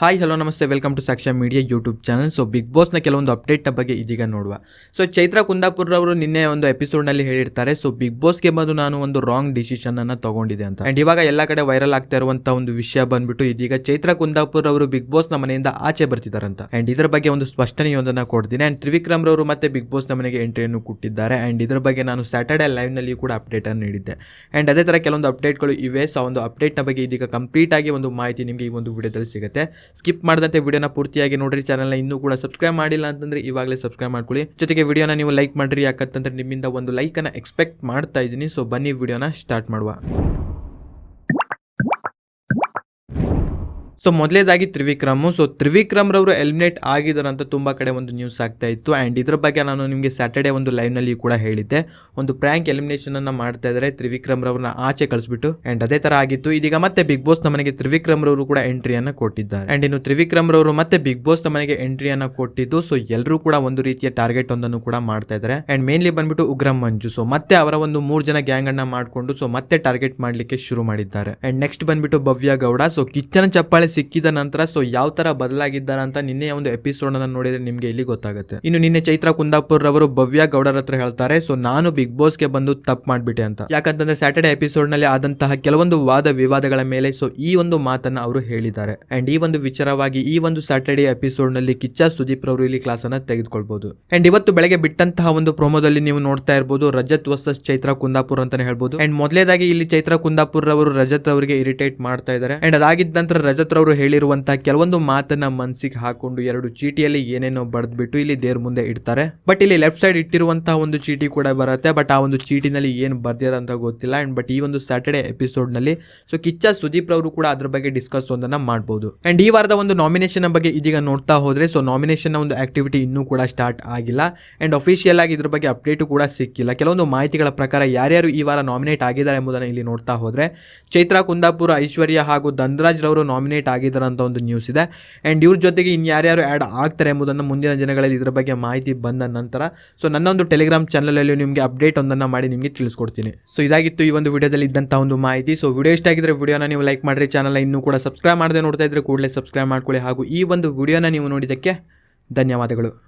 Hi hello ನಮಸ್ತೆ. Welcome to Sakshya media YouTube channel so big ಬಾಸ್ನ ಕೆಲವೊಂದು ಅಪ್ಡೇಟ್ನ ಬಗ್ಗೆ ಇದೀಗ ನೋಡುವ. ಸೊ ಚೈತ್ರ ಕುಂದಾಪುರ್ ಅವರು ನಿನ್ನೆ ಒಂದು ಎಪಿಸೋಡ್ನಲ್ಲಿ ಹೇಳಿರ್ತಾರೆ ಸೊ ಬಿಗ್ ಬಾಸ್ಗೆ ಬಂದು ನಾನು ಒಂದು ರಾಂಗ್ ಡಿಸಿಷನ್ ಅನ್ನ ತಗೊಂಡಿದೆ ಅಂತ. ಅಂಡ್ ಇವಾಗ ಎಲ್ಲ ಕಡೆ ವೈರಲ್ ಆಗ್ತಾ ಇರುವಂಥ ಒಂದು ವಿಷಯ ಬಂದ್ಬಿಟ್ಟು ಇದೀಗ ಚೈತ್ರ ಕುಂದಾಪುರ್ ಅವರು ಬಿಗ್ ಬಾಸ್ನ ಮನೆಯಿಂದ ಆಚೆ ಬರ್ತಿದಾರಂತ. ಅಂಡ್ ಇದರ ಬಗ್ಗೆ ಒಂದು ಸ್ಪಷ್ಟನೆಯೊಂದನ್ನು ಕೊಡ್ತೀನಿ. ಅಂಡ್ ತ್ರಿವಿಕ್ರಮ್ ರವರು ಮತ್ತೆ ಬಿಗ್ ಬಾಸ್ನ ಮನೆಗೆ ಎಂಟ್ರಿಯನ್ನು ಕೊಟ್ಟಿದ್ದಾರೆ. ಅಂಡ್ ಇದರ ಬಗ್ಗೆ ನಾನು ಸ್ಯಾಟರ್ಡೆ ಲೈವ್ನಲ್ಲಿ ಕೂಡ ಅಪ್ಡೇಟ್ ಅನ್ನು ನೀಡಿದ್ದೆ. ಅಂಡ್ ಅದೇ ತರ ಕೆಲವೊಂದು ಅಪ್ಡೇಟ್ಗಳು ಇವೆ. ಸೊ ಒಂದು ಅಪ್ಡೇಟ್ನ ಬಗ್ಗೆ ಇದೀಗ ಕಂಪ್ಲೀಟ್ ಆಗಿ ಒಂದು ಮಾಹಿತಿ ನಿಮಗೆ ಈ ಒಂದು ವಿಡಿಯೋದಲ್ಲಿ ಸಿಗುತ್ತೆ. ಸ್ಕಿಪ್ ಮಾಡಿದಂತೆ ವಿಡಿಯೋನ ಪೂರ್ತಿಯಾಗಿ ನೋಡ್ರಿ ಚಾನಲ್ನ ಇನ್ನೂ ಕೂಡ ಸಬ್ಸ್ಕ್ರೈಬ್ ಮಾಡಿಲ್ಲ ಅಂತಂದ್ರೆ ಇವಾಗಲೇ ಸಬ್ಸ್ಕ್ರೈಬ್ ಮಾಡ್ಕೊಳ್ಳಿ. ಜೊತೆಗೆ ವಿಡಿಯೋನ ನೀವು ಲೈಕ್ ಮಾಡ್ರಿ, ಯಾಕಂತಂದ್ರೆ ನಿಮ್ಮಿಂದ ಒಂದು ಲೈಕ್ ಅನ್ನ ಎಕ್ಸ್ಪೆಕ್ಟ್ ಮಾಡ್ತಾ ಇದ್ದೀನಿ. ಸೊ ಬನ್ನಿ ವಿಡಿಯೋನ ಸ್ಟಾರ್ಟ್ ಮಾಡುವ. ಸೊ ಮೊದಲೇದಾಗಿ ತ್ರಿವಿಕ್ರಮ್. ಸೊ ತ್ರಿವಿಕ್ರಮ್ ರವರು ಎಲಿಮಿನೇಟ್ ಆಗಿದ್ದಾರೆ ಅಂತ ತುಂಬಾ ಕಡೆ ಒಂದು ನ್ಯೂಸ್ ಆಗ್ತಾ ಇತ್ತು. ಅಂಡ್ ಇದ್ರ ಬಗ್ಗೆ ನಾನು ನಿಮಗೆ ಸ್ಯಾಟರ್ಡೆ ಒಂದು ಲೈವ್ನಲ್ಲಿ ಕೂಡ ಹೇಳಿದ್ದೆ. ಒಂದು ಪ್ರ್ಯಾಂಕ್ ಎಲಿಮಿನೇಷನ್ ಅನ್ನ ಮಾಡ್ತಾ ಇದ್ದಾರೆ ತ್ರಿವಿಕ್ರಮ್ ರವ್ರನ್ನ ಆಚೆ ಕಳಿಸ್ಬಿಟ್ಟು. ಅಂಡ್ ಅದೇ ತರ ಆಗಿತ್ತು. ಇದೀಗ ಮತ್ತೆ ಬಿಗ್ ಬಾಸ್ನ ಮನೆಗೆ ತ್ರಿವಿಕ್ರಮ್ ರವರು ಕೂಡ ಎಂಟ್ರಿಯನ್ನ ಕೊಟ್ಟಿದ್ದಾರೆ. ಅಂಡ್ ಇನ್ನು ತ್ರಿವಿಕ್ರಮ್ ರವರು ಮತ್ತೆ ಬಿಗ್ ಬಾಸ್ನ ಮನೆಗೆ ಎಂಟ್ರಿಯನ್ನ ಕೊಟ್ಟಿದ್ದು. ಸೊ ಎಲ್ಲರೂ ಕೂಡ ಒಂದು ರೀತಿಯ ಟಾರ್ಗೆಟ್ ಒಂದನ್ನು ಕೂಡ ಮಾಡ್ತಾ ಇದ್ದಾರೆ ಅಂಡ್ ಮೇನ್ಲಿ ಬಂದ್ಬಿಟ್ಟು ಉಗ್ರಂ ಮಂಜು. ಸೊ ಮತ್ತೆ ಅವರ ಒಂದು ಮೂರ್ ಜನ ಗ್ಯಾಂಗ್ ಅನ್ನ ಮಾಡ್ಕೊಂಡು. ಸೊ ಮತ್ತೆ ಟಾರ್ಗೆಟ್ ಮಾಡ್ಲಿಕ್ಕೆ ಶುರು ಮಾಡಿದ್ದಾರೆ. ಅಂಡ್ ನೆಕ್ಸ್ಟ್ ಬಂದ್ಬಿಟ್ಟು ಭವ್ಯ ಗೌಡ. ಸೊ ಕಿಚ್ಚನ ಚಪ್ಪಾಳೆ ಸಿಕ್ಕಿದ ನಂತರ, ಸೊ ಯಾವ ತರ ಬದಲಾಗಿದ್ದಾರೆ ಅಂತ ನಿನ್ನೆ ಒಂದು ಎಪಿಸೋಡ್ ಅನ್ನ ನೋಡಿದ್ರೆ ನಿಮ್ಗೆ ಇಲ್ಲಿ ಗೊತ್ತಾಗುತ್ತೆ. ಇನ್ನು ನಿನ್ನೆ ಚೈತ್ರ ಕುಂದಾಪುರ್ ರವರು ಭವ್ಯ ಗೌಡರ ಹತ್ರ ಹೇಳ್ತಾರೆ, ಸೊ ನಾನು ಬಿಗ್ ಬಾಸ್ಗೆ ಬಂದು ತಪ್ಪು ಮಾಡ್ಬಿಟ್ಟೆ ಅಂತ. ಯಾಕಂತಂದ್ರೆ ಸ್ಯಾಟರ್ಡೆ ಎಪಿಸೋಡ್ನಲ್ಲಿ ಆದಂತಹ ಕೆಲವೊಂದು ವಾದ ವಿವಾದಗಳ ಮೇಲೆ, ಸೊ ಈ ಒಂದು ಮಾತನ್ನ ಅವರು ಹೇಳಿದ್ದಾರೆ. ಅಂಡ್ ಈ ಒಂದು ವಿಚಾರವಾಗಿ ಈ ಒಂದು ಸ್ಯಾಟರ್ಡೆ ಎಪಿಸೋಡ್ನಲ್ಲಿ ಕಿಚ್ಚ ಸುದೀಪ್ ರವರು ಇಲ್ಲಿ ಕ್ಲಾಸ್ ಅನ್ನ ತೆಗೆದುಕೊಳ್ಬಹುದು ಅಂಡ್ ಇವತ್ತು ಬೆಳಗ್ಗೆ ಬಿಟ್ಟಂತಹ ಒಂದು ಪ್ರೋಮೋದಲ್ಲಿ ನೀವು ನೋಡ್ತಾ ಇರಬಹುದು ರಜತ್ ವರ್ಸಸ್ ಚೈತ್ರ ಕುಂದಾಪುರ್ ಅಂತಾನೆ ಹೇಳ್ಬಹುದು ಅಂಡ್ ಮೊದಲೇದಾಗಿ ಇಲ್ಲಿ ಚೈತ್ರ ಕುಂದಾಪುರ್ ರವರು ರಜತ್ ಅವರಿಗೆ ಇರಿಟೇಟ್ ಮಾಡ್ತಾ ಇದ್ದಾರೆ. ಅಂಡ್ ಅದಾಗಿದ್ದ ನಂತರ ರಜತ್ ರವರು ಹೇಳಿರುವಂತಹ ಕೆಲವೊಂದು ಮಾತನ್ನ ಮನಸ್ಸಿಗೆ ಹಾಕೊಂಡು ಎರಡು ಚೀಟಿಯಲ್ಲಿ ಏನೇನೋ ಬರೆದ್ಬಿಟ್ಟು ಇಲ್ಲಿ ದೇವ್ರ ಮುಂದೆ ಇಡ್ತಾರೆ. ಬಟ್ ಇಲ್ಲಿ ಲೆಫ್ಟ್ ಸೈಡ್ ಇಟ್ಟಿರುವಂತಹ ಒಂದು ಚೀಟಿ ಕೂಡ ಬರುತ್ತೆ. ಬಟ್ ಆ ಒಂದು ಚೀಟಿನಲ್ಲಿ ಏನು ಬರ್ದಿರೋ ಅಂತ ಗೊತ್ತಿಲ್ಲ. ಅಂಡ್ ಬಟ್ ಈ ಒಂದು ಸ್ಯಾಟರ್ಡೆ ಎಪಿಸೋಡ್ನಲ್ಲಿ ಸೊ ಕಿಚ್ಚ ಸುದೀಪ್ ರವರು ಕೂಡ ಅದ್ರ ಬಗ್ಗೆ ಡಿಸ್ಕಸ್ ಒಂದನ್ನ ಮಾಡಬಹುದು ಅಂಡ್ ಈ ವಾರದ ಒಂದು ನಾಮಿನೇಷನ್ ಬಗ್ಗೆ ಇದೀಗ ನೋಡ್ತಾ ಹೋದ್ರೆ ಸೊ ನಾಮಿನೇಷನ್ ಒಂದು ಆಕ್ಟಿವಿಟಿ ಇನ್ನೂ ಕೂಡ ಸ್ಟಾರ್ಟ್ ಆಗಿಲ್ಲ. ಅಂಡ್ ಅಫಿಷಿಯಲ್ ಆಗಿ ಇದ್ರ ಬಗ್ಗೆ ಅಪ್ಡೇಟ್ ಕೂಡ ಸಿಕ್ಕಿಲ್ಲ. ಕೆಲವೊಂದು ಮಾಹಿತಿಗಳ ಪ್ರಕಾರ ಯಾರ್ಯಾರು ಈ ವಾರ ನಾಮಿನೇಟ್ ಆಗಿದ್ದಾರೆ ಎಂಬುದನ್ನು ಇಲ್ಲಿ ನೋಡ್ತಾ ಹೋದ್ರೆ, ಚೈತ್ರ ಕುಂದಾಪುರ, ಐಶ್ವರ್ಯ ಹಾಗೂ ಧನ್ರಾಜ್ ರವರು ನಾಮಿನೇಟ್ ಆಗಿದ್ದಾರೆ ಅಂತ ಒಂದು ನ್ಯೂಸ್ ಇದೆ. ಆ್ಯಂಡ್ ಇವ್ರ ಜೊತೆಗೆ ಇನ್ಯಾರ್ಯಾರು ಆ್ಯಡ್ ಆಗ್ತಾರೆ ಎಂಬುದನ್ನು ಮುಂದಿನ ದಿನಗಳಲ್ಲಿ ಇದರ ಬಗ್ಗೆ ಮಾಹಿತಿ ಬಂದ ನಂತರ ಸೊ ನನ್ನ ಒಂದು ಟೆಲಿಗ್ರಾಮ್ ಚಾನಲಲ್ಲಿ ನಿಮಗೆ ಅಪ್ಡೇಟ್ ಒಂದನ್ನು ಮಾಡಿ ನಿಮಗೆ ತಿಳಿಸ್ಕೊಡ್ತೀನಿ. ಸೊ ಇದಾಗಿತ್ತು ಈ ಒಂದು ವಿಡಿಯೋದಲ್ಲಿ ಇದ್ದಂಥ ಒಂದು ಮಾಹಿತಿ. ಸೊ ವಿಡಿಯೋ ಇಷ್ಟ ಆಗಿದ್ರೆ ವಿಡಿಯೋನ ನೀವು ಲೈಕ್ ಮಾಡಿರಿ ಚಾನಲ್ ಇನ್ನೂ ಕೂಡ ಸಬ್ಸ್ಕ್ರೈಬ್ ಮಾಡದೆ ನೋಡ್ತಾ ಇದ್ರೆ ಕೂಡಲೇ ಸಬ್ಸ್ಕ್ರೈಬ್ ಮಾಡ್ಕೊಳ್ಳಿ. ಹಾಗೂ ಈ ಒಂದು ವಿಡಿಯೋನ ನೀವು ನೋಡಿದ್ದಕ್ಕೆ ಧನ್ಯವಾದಗಳು.